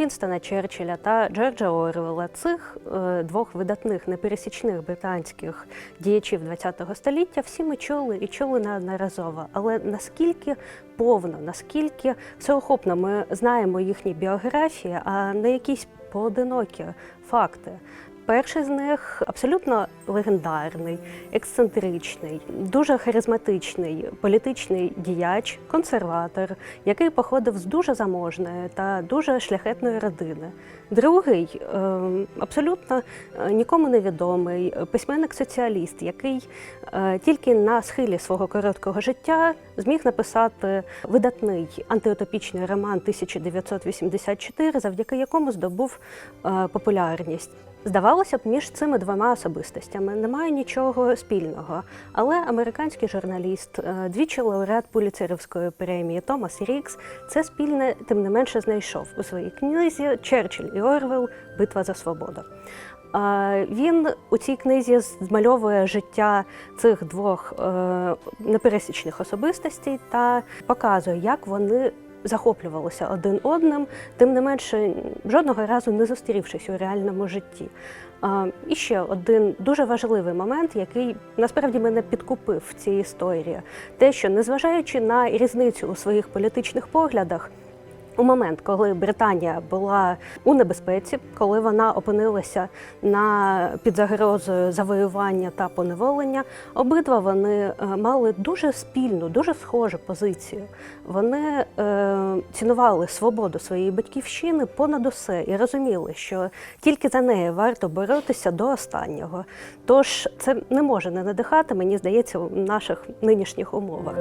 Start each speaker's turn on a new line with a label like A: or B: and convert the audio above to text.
A: Вінстона Черчилля та Джорджа Орвелла, цих е, двох видатних непересічних британських діячів ХХ століття, всі ми чули і чули неодноразово. Але наскільки повно, наскільки всеохопно ми знаємо їхні біографії, а не якісь поодинокі факти. Перший з них абсолютно легендарний, ексцентричний, дуже харизматичний політичний діяч, консерватор, який походив з дуже заможної та дуже шляхетної родини. Другий е, абсолютно е, нікому невідомий письменник-соціаліст, який е, тільки на схилі свого короткого життя зміг написати видатний антиутопічний роман 1984, завдяки якому здобув е, популярність. Здавалося б, між цими двома особистостями немає нічого спільного. Але американський журналіст, е, двічі лауреат Пуліцерівської премії Томас Рікс це спільне, тим не менше, знайшов у своїй книзі Черчилль і Орвел Битва за свободу. Він у цій книзі змальовує життя цих двох е, непересічних особистостей та показує, як вони захоплювалися один одним, тим не менше жодного разу не зустрівшись у реальному житті. І ще один дуже важливий момент, який насправді мене підкупив в цій історії, те, що незважаючи на різницю у своїх політичних поглядах. У момент, коли Британія була у небезпеці, коли вона опинилася на під загрозою завоювання та поневолення, обидва вони е, мали дуже спільну, дуже схожу позицію. Вони е, цінували свободу своєї батьківщини понад усе і розуміли, що тільки за неї варто боротися до останнього. Тож це не може не надихати, мені здається, у наших нинішніх умовах.